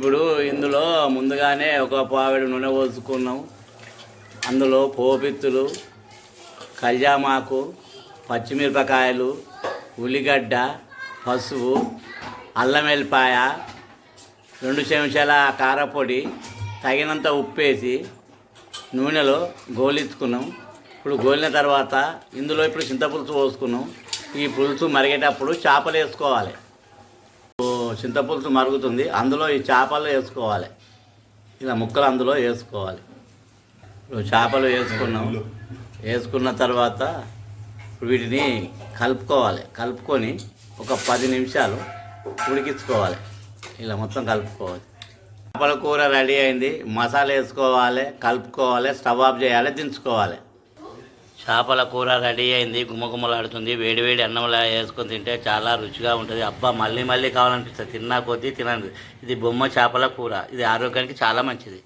ఇప్పుడు ఇందులో ముందుగానే ఒక పావిడి నూనె పోసుకున్నాం. అందులో పోపిత్తులు కళ్యామాకు పచ్చిమిరపకాయలు ఉల్లిగడ్డ పసుపు అల్లం వెల్లిపాయ రెండు చెంచాల కారపొడి తగినంత ఉప్పేసి నూనెలో గోలించుకున్నాం. ఇప్పుడు గోలిన తర్వాత ఇందులో ఇప్పుడు చింతపులుసు పోసుకున్నాం. ఈ పులుసు మరిగేటప్పుడు చేపలు వేసుకోవాలి. చింతపులుసు మరుగుతుంది అందులో ఈ చేపలు వేసుకోవాలి. ఇలా ముక్కలు అందులో వేసుకోవాలి. ఇప్పుడు చేపలు వేసుకున్నాం. వేసుకున్న తర్వాత ఇప్పుడు వీటిని కలుపుకోవాలి. కలుపుకొని ఒక పది నిమిషాలు ఉడికించుకోవాలి. ఇలా మొత్తం కలుపుకోవాలి. చేపల కూర రెడీ అయింది. మసాలా వేసుకోవాలి కలుపుకోవాలి స్టవ్ ఆఫ్ చేయాలి దించుకోవాలి. చేపల కూర రెడీ అయింది గుమగుమలాడుతుంది వేడివేడి అన్నంలా వేసుకొని తింటే చాలా రుచిగా ఉంటుంది. అబ్బా మళ్ళీ మళ్ళీ కావాలనిపిస్తుంది. తిన్నా కొద్దీ తినండి ఇది బొమ్మ చేపల కూర. ఇది ఆరోగ్యానికి చాలా మంచిది.